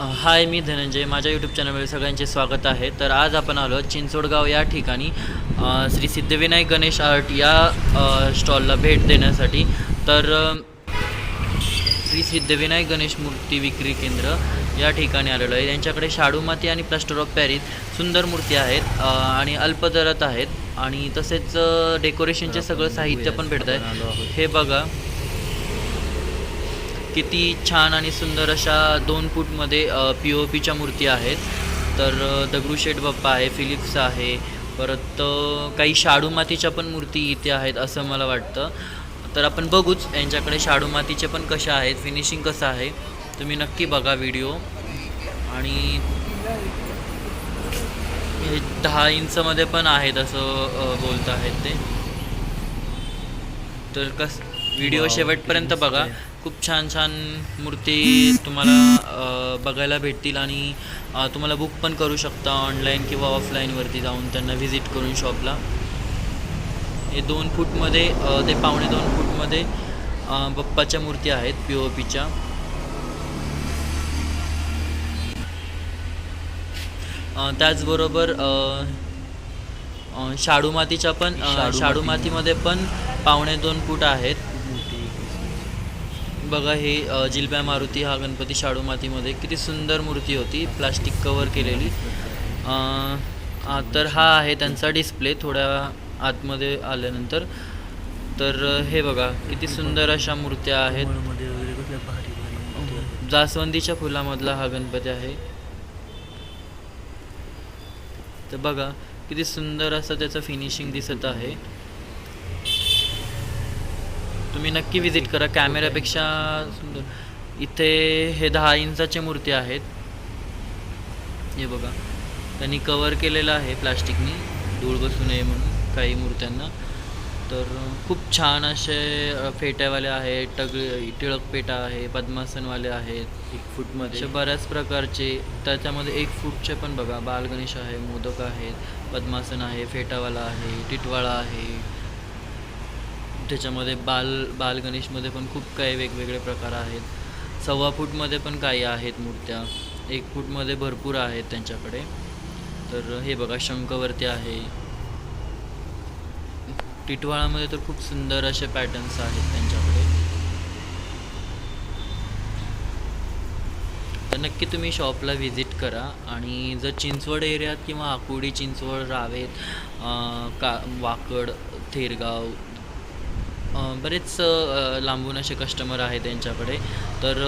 हाय मी धनंजय. माझ्या यूट्यूब चॅनलमध्ये सगळ्यांचे स्वागत आहे. तर आज आपण आलो चिंचोडगाव या ठिकाणी. श्री सिद्धिविनायक गणेश आर्ट या स्टॉलला भेट देण्यासाठी. तर श्री सिद्धिविनायक गणेश मूर्ती विक्री केंद्र या ठिकाणी आलेलो आहे. यांच्याकडे शाडू माती आणि प्लास्टर ऑफ पॅरिस सुंदर मूर्ती आहेत आणि अल्प दरात आहेत. आणि तसेच डेकोरेशनचे सगळं साहित्य पण भेटत आहे हे बघा. किती छान आणि सुंदर अशा दोन फूटमध्ये पी ओ पीच्या मूर्ती आहेत. तर दगडूशेठ बाप्पा आहे फिलिप्स आहे परत काही शाडू मातीच्या पण मूर्ती इथे आहेत असं मला वाटतं. तर आपण बघूच यांच्याकडे शाडू मातीचे पण कशा आहेत फिनिशिंग कसं आहे. तुम्ही नक्की बघा व्हिडिओ आणि हे दहा इंचमध्ये पण आहेत असं बोलत आहेत ते. तर कस व्हिडिओ शेवटपर्यंत बघा. खूप छान छान मूर्ती तुम्हाला बघायला भेटतील आणि तुम्हाला बुक पण करू शकता ऑनलाईन किंवा ऑफलाईनवरती जाऊन त्यांना व्हिजिट करून शॉपला हे दोन फूटमध्ये ते पावणे दोन फूटमध्ये बाप्पाच्या मूर्ती आहेत पी ओ पीच्या त्याचबरोबर शाडू मातीच्या पण शाडू शाडू माती. मातीमध्ये पण पावणे दोन फूट आहेत. बघा हे जिलब्या मारुती हा गणपती शाडू मातीमध्ये किती सुंदर मूर्ती होती. प्लास्टिक कवर केलेली. तर हा आहे त्यांचा डिस्प्ले थोड्या आतमध्ये आल्यानंतर. तर हे बघा किती सुंदर अशा मूर्त्या आहेत. जास्वंदीच्या फुलामधला हा गणपती आहे. तर बघा किती सुंदर असं त्याचं फिनिशिंग दिसत आहे. तुम्ही नक्की विजिट करा. कॅमेऱ्यापेक्षा सुंदर. इथे हे दहा इंचाच्या मूर्ती आहेत. हे बघा. त्यांनी कवर केलेलं आहे प्लास्टिकनी. धूळ बसू नये म्हणून काही मूर्त्यांना. तर खूप छान असे फेट्यावाले आहेत. टग टिळक पेटा आहे पद्मासनवाले आहेत. एक फूटमध्ये. असे बऱ्याच प्रकारचे त्याच्यामध्ये एक फूटचे पण बघा. बालगणेश आहे मोदक आहेत पद्मासन आहे फेटावाला आहे टिटवाळा आहे. त्याच्यामध्ये बाल बाल गणेशमध्ये पण खूप काही वेगवेगळे प्रकार आहेत. सव्वा फूटमध्ये पण काही आहेत मूर्त्या. एक फूटमध्ये भरपूर आहेत त्यांच्याकडे. तर हे बघा शंखवरती आहे. टिटवाळामध्ये तर खूप सुंदर असे पॅटर्न्स आहेत त्यांच्याकडे. तर नक्की तुम्ही शॉपला व्हिजिट करा आणि जर चिंचवड एरियात किंवा आकुडी चिंचवड रावेत का वाकड थेरगाव बरेच लांबून असे कस्टमर आहेत त्यांच्याकडे. तर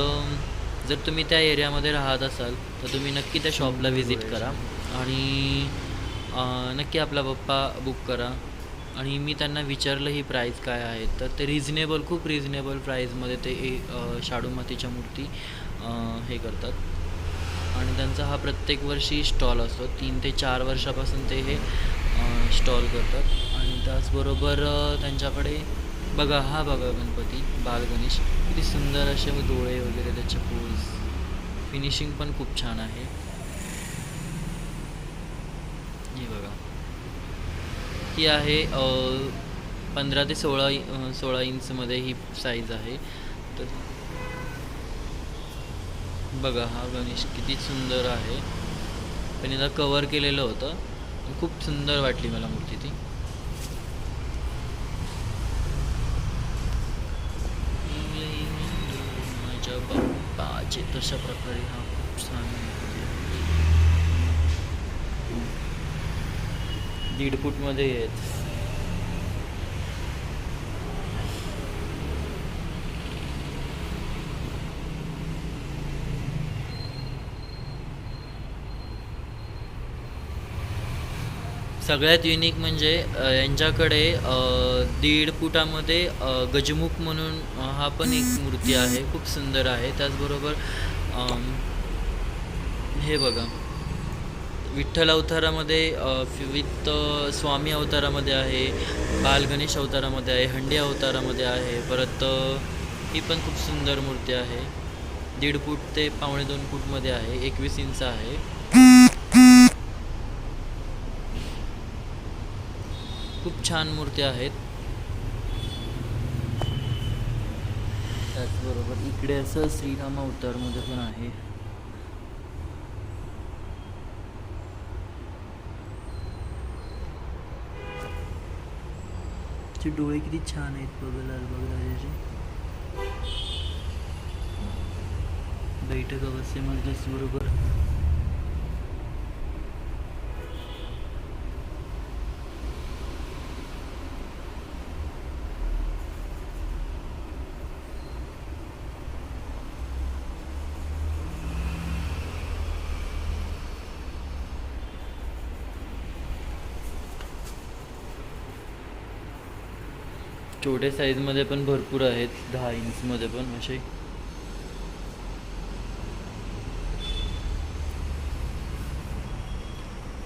जर तुम्ही त्या एरियामध्ये राहत असाल तर तुम्ही नक्की त्या शॉपला व्हिजिट करा. आणि नक्की आपला पप्पा बुक करा. आणि मी त्यांना विचारलं ही प्राईस काय आहे तर ते रिजनेबल खूप रिजनेबल प्राईजमध्ये ते शाडू मातीच्या मूर्ती हे करतात. आणि त्यांचा हा प्रत्येक वर्षी स्टॉल असतो. तीन ते चार वर्षापासून ते हे स्टॉल करतात. आणि त्याचबरोबर त्यांच्याकडे बघा हा बघा गणपती बालगणेश किती सुंदर असे डोळे वगैरे त्याचे पोज फिनिशिंग पण खूप छान आहे. हे बघा. ही आहे पंधरा ते सोळा सोळा इंचमध्ये ही साईज आहे. तर बघा हा गणेश किती सुंदर आहे. पण याला कवर केलेलं होतं. खूप सुंदर वाटली मला मूर्ती ती. बाप्पाचे तशा प्रकारे हा खूप छान दीड फूटमध्ये आहेत सगळ्यात युनिक म्हणजे यांच्याकडे दीड फुटामध्ये गजमुख म्हणून हा पण एक मूर्ती आहे. खूप सुंदर आहे. त्याचबरोबर हे बघा. विठ्ठल अवतारामध्ये विथ स्वामी अवतारामध्ये आहे बाल गणेश अवतारामध्ये आहे हंडी अवतारामध्ये आहे परत ही पण खूप सुंदर मूर्ती आहे. दीड फूट ते पावणे दोन फूटमध्ये आहे. एकवीस इंच आहे. खूप छान मूर्त्या आहेत. त्याचबरोबर इकडे असं श्रीराम अवतारमध्ये पण आहे. डोळे किती छान आहेत बघायला बैठक अवस्थेमध्ये त्याचबरोबर छोटे साईजमध्ये पण भरपूर आहेत दहा इंचमध्ये पण असे.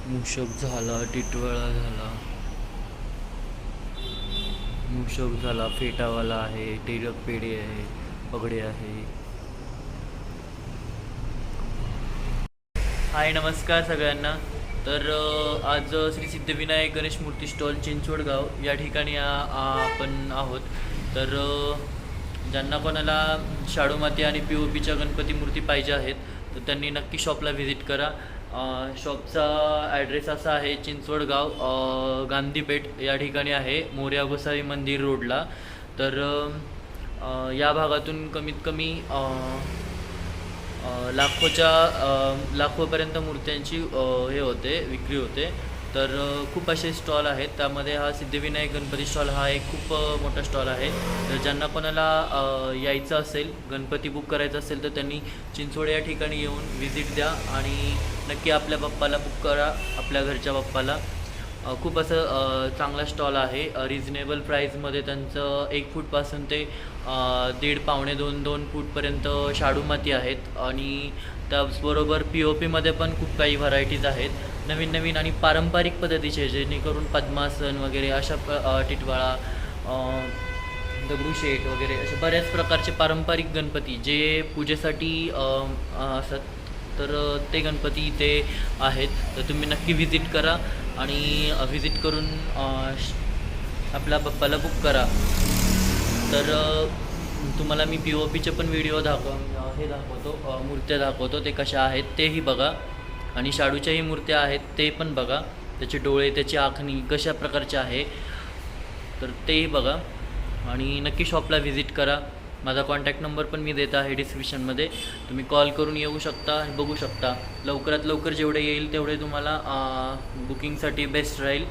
मुशक झाला टिटवाळा झाला. मुशक झाला फेटावाला आहे टिरक पेढे आहे पगडे आहे. हाय नमस्कार सगळ्यांना. तर आज श्री सिद्धविनायक गणेश मूर्ती स्टॉल चिंचवडगाव या ठिकाणी आपण आहोत. तर ज्यांना कोणाला शाडू माती आणि पी ओ पीच्या गणपती मूर्ती पाहिजे आहेत तर त्यांनी नक्की शॉपला व्हिजिट करा. शॉपचा ॲड्रेस असा आहे चिंचवडगाव गांधीपेठ या ठिकाणी आहे मोर्या गोसावी मंदिर रोडला. तर या भागातून कमीत कमी लाखोच्या लाखोपर्यंत मूर्त्यांची हे होते विक्री होते. तर खूप असे स्टॉल आहेत. त्यामध्ये हा सिद्धिविनायक गणपती स्टॉल हा एक खूप मोठा स्टॉल आहे. तर ज्यांना कोणाला यायचं असेल गणपती बुक करायचं असेल तर त्यांनी चिंचवड या ठिकाणी येऊन व्हिजिट द्या आणि नक्की आपल्या बाप्पाला बुक करा आपल्या घरच्या बाप्पाला. खूप असं चांगला स्टॉल आहे. रिजनेबल प्राईजमध्ये त्यांचं एक फूटपासून ते दीड पावणे दोन दोन फूटपर्यंत शाडू माती आहेत. आणि त्याचबरोबर पी ओ पीमध्ये पण खूप काही व्हरायटीज आहेत. नवीन नवीन आणि पारंपरिक पद्धतीचे जेणेकरून पद्मासन वगैरे अशा प टिटवाळा दगडूशेठ वगैरे असे बऱ्याच प्रकारचे पारंपरिक गणपती जे पूजेसाठी अ, असतात. तर ते गणपती इथे आहेत. तर तुम्ही नक्की व्हिजिट करा आणि व्हिजिट करून आपला आपल्या बाप्पाला बुक करा. तर तुम्हाला मी पी ओ पीचे पण व्हिडिओ दाखव हे दाखवतो मूर्त्या दाखवतो ते कशा आहेत तेही बघा. आणि शाडूच्याही मूर्त्या आहेत ते पण बघा. त्याचे डोळे त्याची आखणी कशा प्रकारचे आहे तर तेही बघा. आणि नक्की शॉपला व्हिजिट करा. माझा कॉन्टॅक्ट नंबर पण मी देत आहे डिस्क्रिप्शनमध्ये तुम्ही कॉल करून येऊ शकता बघू शकता. लवकरात लवकर जेवढे येईल तेवढे तुम्हाला बुकिंगसाठी बेस्ट राहील.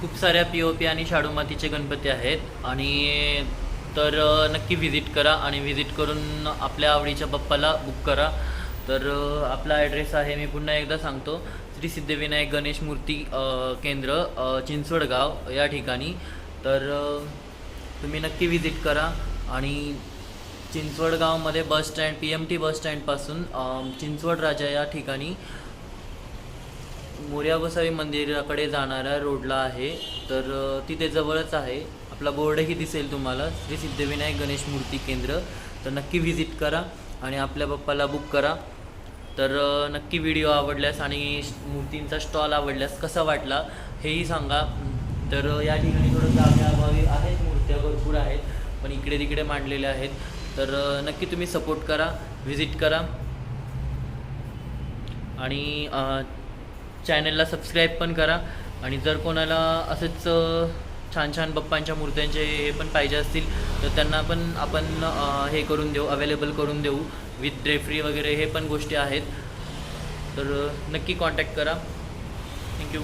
खूप साऱ्या पी ओ पी आणि शाडू मातीचे गणपती आहेत. आणि तर नक्की व्हिजिट करा आणि व्हिजिट करून आपल्या आवडीच्या बाप्पाला बुक करा. तर आपला ॲड्रेस आहे मी पुन्हा एकदा सांगतो. श्री सिद्धिविनायक गणेश मूर्ती केंद्र चिंचवडगाव या ठिकाणी. तर तुम्ही नक्की व्हिजिट करा. आणि चिंचवडगावमध्ये bus stand P M T bus स्टँडपासून Chinchwad Raja या ठिकाणी मोर्यागोसावी मंदिराकडे जाणाऱ्या रोडला आहे. तर तिथे जवळच आहे. आपला बोर्डही दिसेल तुम्हाला. श्री सिद्धिविनायक गणेश मूर्ती केंद्र. तर नक्की व्हिजिट करा आणि आपल्या बाप्पाला बुक करा. तर नक्की व्हिडिओ आवडल्यास आणि मूर्तींचा स्टॉल आवडल्यास कसा वाटला हेही सांगा. तर या ठिकाणी थोडं जागेअभावी आहेत मूर्त्या भरपूर आहेत पण इकडे तिकडे मांडलेल्या आहेत. तर नक्की तुम्ही सपोर्ट करा व्हिजिट करा. आणि चॅनलला सबस्क्राईब पण करा. आणि जर कोणाला असंच छान छान बाप्पांच्या मूर्त्यांचे हे पण पाहिजे असतील तर त्यांना पण आपण हे करून देऊ अवेलेबल करून देऊ. विथ ड्रेफरी वगैरे हे पण गोष्टी आहेत. तर नक्की कॉन्टॅक्ट करा. थँक्यू